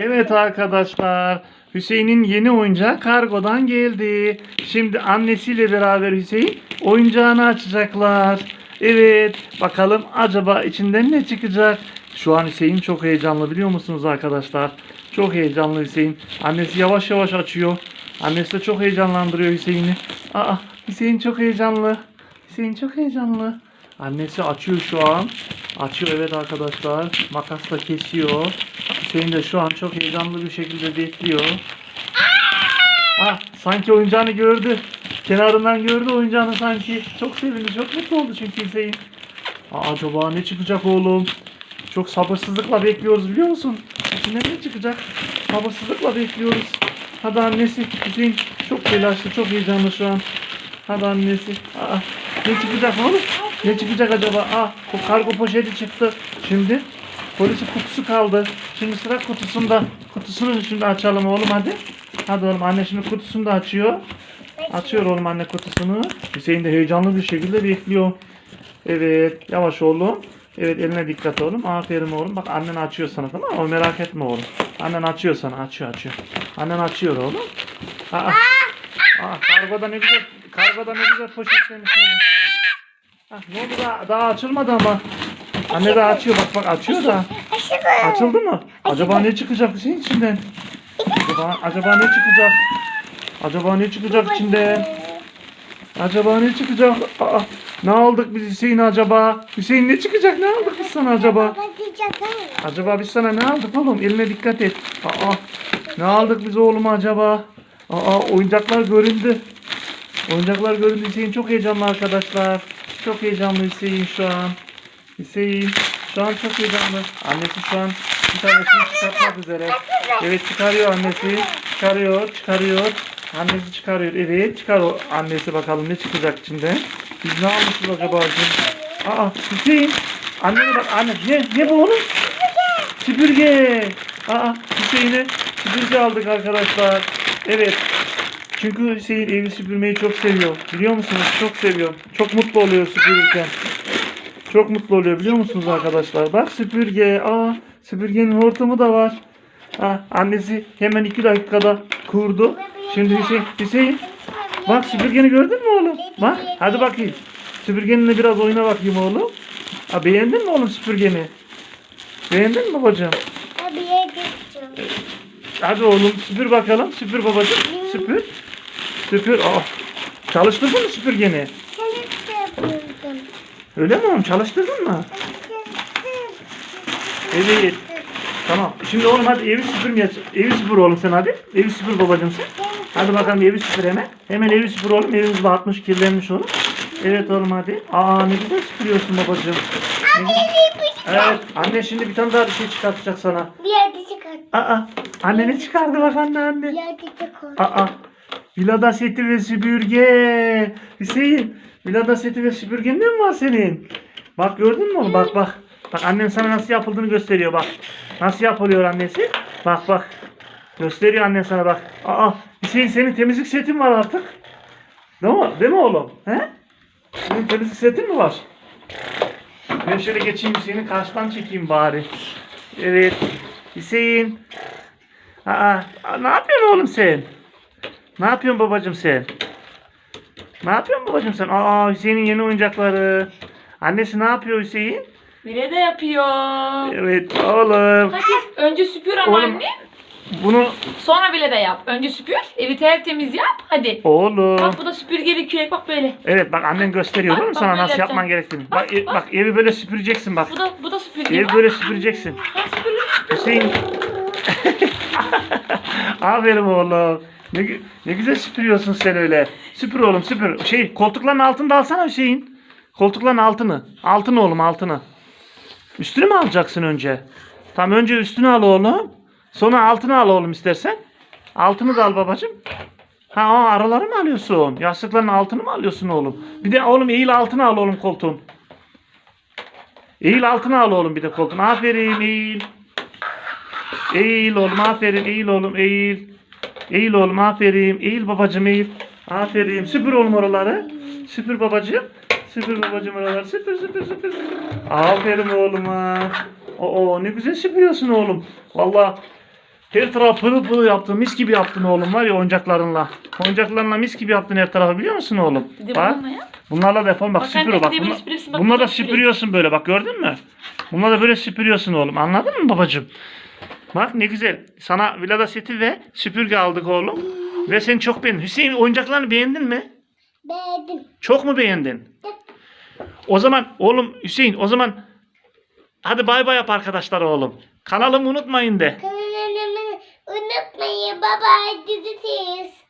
Evet arkadaşlar. Hüseyin'in yeni oyuncağı kargodan geldi. Şimdi annesiyle beraber Hüseyin oyuncağını açacaklar. Evet. Bakalım acaba içinden ne çıkacak? Şu an Hüseyin çok heyecanlı biliyor musunuz arkadaşlar? Çok heyecanlı Hüseyin. Annesi yavaş yavaş açıyor. Annesi de çok heyecanlandırıyor Hüseyin'i. Aa Hüseyin çok heyecanlı. Hüseyin çok heyecanlı. Annesi açıyor şu an. Açıyor evet arkadaşlar. Makasla kesiyor. Hüseyin de şu an çok heyecanlı bir şekilde bekliyor. Ah sanki oyuncağını gördü. Kenarından gördü oyuncağını sanki. Çok sevindi, çok mutlu oldu çünkü Hüseyin. Aa, acaba ne çıkacak oğlum? Çok sabırsızlıkla bekliyoruz biliyor musun? İçinden ne çıkacak? Sabırsızlıkla bekliyoruz. Hadi annesi. Hüseyin çok telaşlı, çok heyecanlı şu an. Hadi annesi. Aa, ne çıkacak oğlum? Ne çıkacak acaba? Bu kargo poşeti çıktı. Şimdi polisi kutusu kaldı. Şimdi sıra kutusunda. Kutusunu şimdi açalım oğlum hadi. Hadi oğlum anne şimdi kutusunu da açıyor. Açıyor oğlum anne kutusunu. Hüseyin de heyecanlı bir şekilde bekliyor. Evet yavaş oğlum. Evet eline dikkat oğlum. Aferin oğlum. Bak annen açıyor sana tamam mı? O merak etme oğlum. Annen açıyor sana. Açıyor açıyor. Annen açıyor oğlum. Aa, aa, kargoda ne güzel kargoda ne güzel poşetlemiş oğlum. Ah, ne oldu daha, daha açılmadı ama. Anne de açıyor bak bak açıyor da. Açıldı mı? Acaba ne çıkacak Hüseyin içinden? Acaba, acaba ne çıkacak? Acaba ne çıkacak içinden? Acaba ne çıkacak? Aa, ne aldık biz Hüseyin acaba? Hüseyin ne çıkacak? Ne aldık biz sana acaba? Acaba biz sana ne aldık oğlum? Eline dikkat et. Aa, ne aldık biz oğluma acaba? Aa, oyuncaklar göründü. Oyuncaklar göründü. Hüseyin çok heyecanlı arkadaşlar. Çok heyecanlı Hüseyin şu an. Hüseyin şu an çok heyecanlı. Annesi şu an bir tanesini çıkartmak üzere. Evet çıkarıyor annesi. Çıkarıyor, çıkarıyor. Annesi çıkarıyor. Evet çıkar o annesi bakalım ne çıkacak içinden. Biz ne almışız acaba? şimdi? Aa Hüseyin. Annene bak anne. Ne, ne bu oğlum? Süpürge. Aa Hüseyin'e süpürge aldık arkadaşlar. Evet. Çünkü Hüseyin evi süpürmeyi çok seviyor. Biliyor musunuz? Çok seviyor. Çok mutlu oluyor süpürürken. Çok mutlu oluyor biliyor musunuz arkadaşlar? Bak süpürge. Aa süpürgenin hortumu da var. Ha, annesi hemen iki dakikada kurdu. Şimdi Hüseyin, Hüseyin bak süpürgeni gördün mü oğlum? Bak hadi bakayım. Süpürgeninle biraz oyna bakayım oğlum. Ha, beğendin mi oğlum süpürgeni? Beğendin mi babacığım? Hadi oğlum süpür bakalım. Süpür babacığım. Süpür. Süpür. Aa, çalıştırdın mı süpürgeni? Öyle mi oğlum? Çalıştırdın mı? Evet. Tamam. Şimdi oğlum hadi evi süpürmeye Evi süpür oğlum sen hadi. Evi süpür babacığım sen. Hadi bakalım evi süpür hemen. Hemen evi süpür oğlum. Evimiz batmış, kirlenmiş oğlum. Evet oğlum hadi. Aa ne güzel süpürüyorsun babacığım. Ne güzel. Evet. Anne şimdi bir tane daha bir şey çıkartacak sana. Bir yerde çıkart. Aa. Anne ne çıkardı bak anne anne. Bir yerde çıkart. Aa. Vilada seti ve süpürge. Hüseyin. Vilada seti ve süpürgen de mi var senin? Bak gördün mü onu? Bak bak. Bak annen sana nasıl yapıldığını gösteriyor bak. Nasıl yapılıyor annesi? Bak bak. Gösteriyor annen sana bak. Aa. Hüseyin senin temizlik setin var artık. Değil mi? Değil mi oğlum? He? Senin temizlik setin mi var? Ben şöyle geçeyim Hüseyin'i karşıdan çekeyim bari. Evet. Hüseyin. Aa, ne yapıyorsun oğlum sen? Ne yapıyorsun babacım sen? Ne yapıyorsun babacım sen? Aa Hüseyin'in yeni oyuncakları. Annesi ne yapıyor Hüseyin? Bire de yapıyor. Evet oğlum. Hadi önce süpür ama Oğlum. anne. Bunu Sonra bile de yap. Önce süpür. Evi tertemiz yap. Hadi. oğlum. Bak bu da süpürgeli kürek. Bak böyle. Evet bak annen gösteriyor değil mi Bak, sana bak, nasıl böyle yapman gerektiğini. Bak, Bak, e- bak. bak evi böyle süpüreceksin bak. Bu da bu da süpürge. Evi Bak. böyle süpüreceksin. Bak süpürge. Hüseyin. Aferin oğlum. Ne, ne güzel süpürüyorsun sen öyle. Süpür oğlum süpür. Şey koltukların altını da alsana Hüseyin. Koltukların altını. Altını oğlum altını. Üstünü mü alacaksın önce? Tamam önce üstünü al oğlum. Sonra altını al oğlum istersen. Altını da al babacığım. Ha o araları mı alıyorsun? Yastıkların altını mı alıyorsun oğlum? Bir de oğlum eğil altını al oğlum koltuğun. Eğil altını al oğlum bir de koltuğun. Aferin eğil. Eğil oğlum aferin eğil oğlum eğil. Eğil oğlum aferin. Eğil babacım eğil. Aferin. Süpür oğlum oraları. Süpür babacım. Süpür babacım oraları. Süpür süpür süpür. Aferin oğluma. Oo ne güzel süpürüyorsun oğlum. Vallahi Her tarafı pırıl pırıl yaptın. Mis gibi yaptın oğlum var ya oyuncaklarınla. Oyuncaklarınla mis gibi yaptın her tarafı biliyor musun oğlum? Bak. Bunlarla da yapalım bak, Bak süpür bak. süpürüyorsun, bak, bunlarla süpürüyorsun böyle bak gördün mü? Bunlarla böyle süpürüyorsun oğlum. Anladın mı babacığım? Bak ne güzel. Sana Vilada seti ve süpürge aldık oğlum. Ve sen çok beğendin. Hüseyin oyuncaklarını beğendin mi? Beğendim. Çok mu beğendin? O zaman oğlum Hüseyin o zaman hadi bay bay yap arkadaşlar oğlum. Kanalımı unutmayın de. Kanalımı unutmayın. Bye. Görüşürüz.